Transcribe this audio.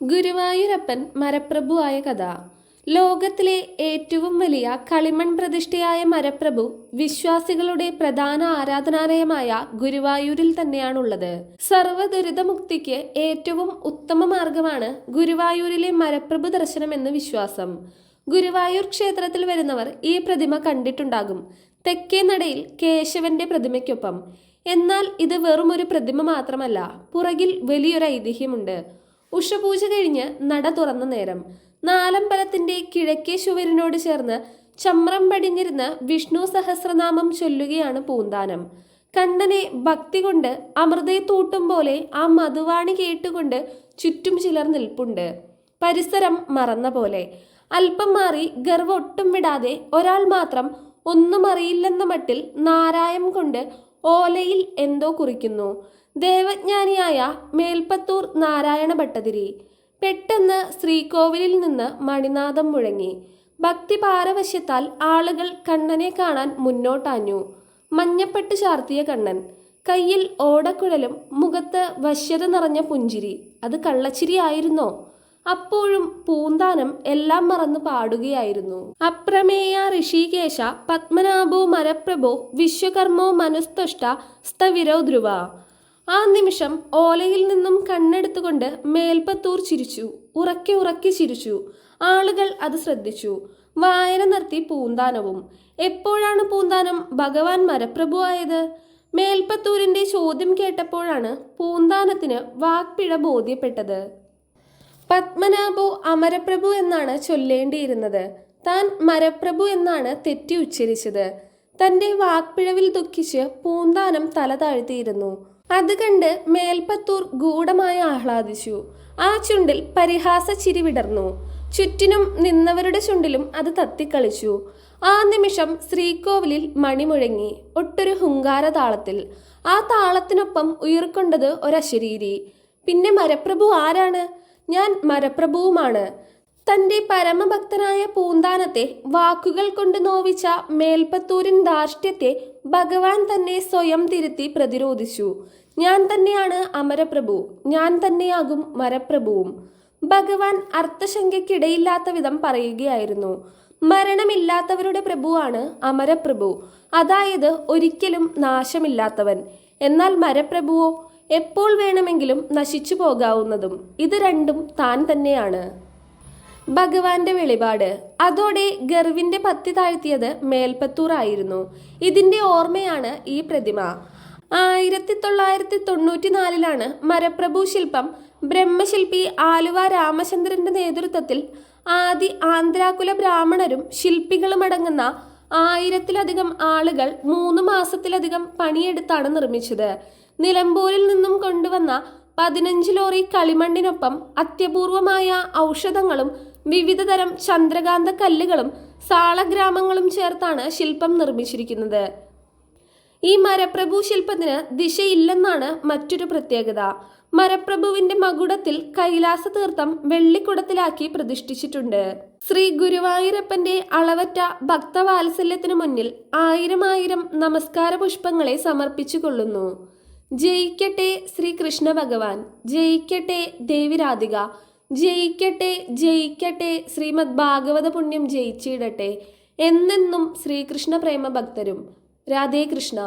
ഗുരുവായൂരപ്പൻ ആയ കഥ. ലോകത്തിലെ ഏറ്റവും വലിയ കളിമൺ പ്രതിഷ്ഠയായ മരപ്രഭു വിശ്വാസികളുടെ പ്രധാന ആരാധനാലയമായ ഗുരുവായൂരിൽ തന്നെയാണുള്ളത്. സർവ ദുരിതമുക്തിക്ക് ഏറ്റവും ഉത്തമ മാർഗമാണ് ഗുരുവായൂരിലെ മരപ്രഭു ദർശനം എന്ന് വിശ്വാസം. ഗുരുവായൂർ ക്ഷേത്രത്തിൽ വരുന്നവർ ഈ പ്രതിമ കണ്ടിട്ടുണ്ടാകും. തെക്കേ നടയിൽ കേശവന്റെ പ്രതിമയ്ക്കൊപ്പം. എന്നാൽ ഇത് വെറും ഒരു പ്രതിമ മാത്രമല്ല പുറകിൽ വലിയൊരു ഐതിഹ്യമുണ്ട്. ഉഷപൂജ കഴിഞ്ഞ് നട തുറന്ന നേരം. നാലമ്പലത്തിന്റെ കിഴക്കേ ചുവരിനോട് ചേർന്ന് ചമ്രം പടിഞ്ഞിരുന്ന് വിഷ്ണു സഹസ്രനാമം ചൊല്ലുകയാണ് പൂന്താനം. കണ്ണനെ ഭക്തി കൊണ്ട് അമൃതയെ തൂട്ടും പോലെ ആ മധുവാണി കേട്ടുകൊണ്ട് ചുറ്റും ചിലർ നിൽപ്പുണ്ട്. പരിസരം മറന്ന പോലെ. അല്പം മാറി ഗർവ ഒട്ടും വിടാതെ ഒരാൾ മാത്രം ഒന്നും അറിയില്ലെന്ന മട്ടിൽ നാരായം കൊണ്ട് ഓലയിൽ എന്തോ കുറിക്കുന്നു. ദേവജ്ഞാനിയായ മേൽപ്പത്തൂർ നാരായണ ഭട്ടതിരി പെട്ടെന്ന് ശ്രീകോവിലിൽ നിന്ന് മണിനാഥം മുഴങ്ങി. ഭക്തി പാരവശ്യത്താൽ ആളുകൾ കണ്ണനെ കാണാൻ മുന്നോട്ടാഞ്ഞു. മഞ്ഞപ്പെട്ട് ചാർത്തിയ കണ്ണൻ. കയ്യിൽ ഓടക്കുഴലും മുഖത്ത് വശ്യത നിറഞ്ഞ പുഞ്ചിരി. അത് കള്ളച്ചിരിയായിരുന്നോ അപ്പോഴും പൂന്താനം എല്ലാം മറന്നു പാടുകയായിരുന്നു. അപ്രമേയ ഋഷികേശ പത്മനാഭോ മരപ്രഭോ വിശ്വകർമ്മോ മനുസ്തുഷ്ട സ്തവിരോ ധ്രുവ ആ നിമിഷം ഓലയിൽ നിന്നും കണ്ണെടുത്തുകൊണ്ട് മേൽപ്പത്തൂർ ചിരിച്ചു. ഉറക്കെ ഉറക്കെ ചിരിച്ചു. ആളുകൾ അത് ശ്രദ്ധിച്ചു. വായന നിർത്തി പൂന്താനവും. എപ്പോഴാണ് പൂന്താനം ഭഗവാൻ മരപ്രഭു ആയത്? മേൽപ്പത്തൂരിന്റെ ചോദ്യം കേട്ടപ്പോഴാണ് പൂന്താനത്തിന് വാക്പിഴ ബോധ്യപ്പെട്ടത്. പത്മനാഭോ അമരപ്രഭു എന്നാണ് ചൊല്ലേണ്ടിയിരുന്നത്. താൻ മരപ്രഭു എന്നാണ് തെറ്റി ഉച്ചരിച്ചത്. തന്റെ വാക്പിഴവിൽ ദുഃഖിച്ച് പൂന്താനം തല താഴ്ത്തിയിരുന്നു. അത് കണ്ട് മേൽപ്പത്തൂർ ഗൂഢമായി ആഹ്ലാദിച്ചു. ആ ചുണ്ടിൽ പരിഹാസ ചിരി വിടർന്നു. ചുറ്റിനും നിന്നവരുടെ ചുണ്ടിലും അത് തത്തിക്കളിച്ചു. ആ നിമിഷം ശ്രീകോവിലിൽ മണിമുഴങ്ങി ഒട്ടൊരു ഹുങ്കാര താളത്തിൽ ആ താളത്തിനൊപ്പം ഉയർക്കൊണ്ടത് ഒരശരീരി. പിന്നെ മരപ്രഭു ആരാണ്? ഞാൻ മരപ്രഭുവുമാണ്. തന്റെ പരമഭക്തനായ പൂന്താനത്തെ വാക്കുകൾ കൊണ്ട് നോവിച്ച മേൽപ്പത്തൂരിൻ ധാർഷ്ട്യത്തെ ഭഗവാൻ തന്നെ സ്വയം തിരുത്തി പ്രതിരോധിച്ചു. ഞാൻ തന്നെയാണ് അമരപ്രഭു. ഞാൻ തന്നെയാകും മരപ്രഭുവും. ഭഗവാൻ അർത്ഥശങ്കയ്ക്കിടയില്ലാത്ത വിധം പറയുകയായിരുന്നു. മരണമില്ലാത്തവരുടെ പ്രഭുവാണ് അമരപ്രഭു. അതായത് ഒരിക്കലും നാശമില്ലാത്തവൻ. എന്നാൽ മരപ്രഭുവോ എപ്പോൾ വേണമെങ്കിലും നശിച്ചു പോകാവുന്നതും ഇത് രണ്ടും താൻ തന്നെയാണ്. ഭഗവാന്റെ വെളിപാട്. അതോടെ ഗർവിന്റെ പത്തി താഴ്ത്തിയത് മേൽപ്പത്തൂർ ആയിരുന്നു. ഇതിന്റെ ഓർമ്മയാണ് ഈ പ്രതിമ. ആയിരത്തി തൊള്ളായിരത്തി തൊണ്ണൂറ്റി നാലിലാണ് മരപ്രഭു ശില്പം ബ്രഹ്മശില്പി ആലുവ രാമചന്ദ്രന്റെ നേതൃത്വത്തിൽ ആദി ആന്ധ്രാകുല ബ്രാഹ്മണരും ശില്പികളും അടങ്ങുന്ന ആയിരത്തിലധികം ആളുകൾ മൂന്ന് മാസത്തിലധികം പണിയെടുത്താണ് നിർമ്മിച്ചത്. നിലമ്പൂരിൽ നിന്നും കൊണ്ടുവന്ന പതിനഞ്ച് ലോറി കളിമണ്ണിനൊപ്പം അത്യപൂർവമായ ഔഷധങ്ങളും വിവിധതരം ചന്ദ്രകാന്ത കല്ലുകളും സാളഗ്രാമങ്ങളും ചേർത്താണ് ശില്പം നിർമ്മിച്ചിരിക്കുന്നത്. ഈ മരപ്രഭു ശില്പത്തിന് ദിശയില്ലെന്നാണ് മറ്റൊരു പ്രത്യേകത. മരപ്രഭുവിന്റെ മകുടത്തിൽ കൈലാസ തീർത്ഥം വെള്ളിക്കുടത്തിലാക്കി പ്രതിഷ്ഠിച്ചിട്ടുണ്ട്. ശ്രീ ഗുരുവായൂരപ്പന്റെ അളവറ്റ ഭക്തവാത്സല്യത്തിനു മുന്നിൽ ആയിരം ആയിരം നമസ്കാര പുഷ്പങ്ങളെ സമർപ്പിച്ചു കൊള്ളുന്നു ജയിക്കട്ടെ ശ്രീ കൃഷ്ണ ഭഗവാൻ ജയിക്കട്ടെ ദേവിരാധിക ജയിക്കട്ടെ ജയിക്കട്ടെ ശ്രീമദ് ഭാഗവത പുണ്യം ജയിച്ചിടട്ടെ എന്നെന്നും ശ്രീകൃഷ്ണ പ്രേമ ഭക്തരും രാധേ കൃഷ്ണ.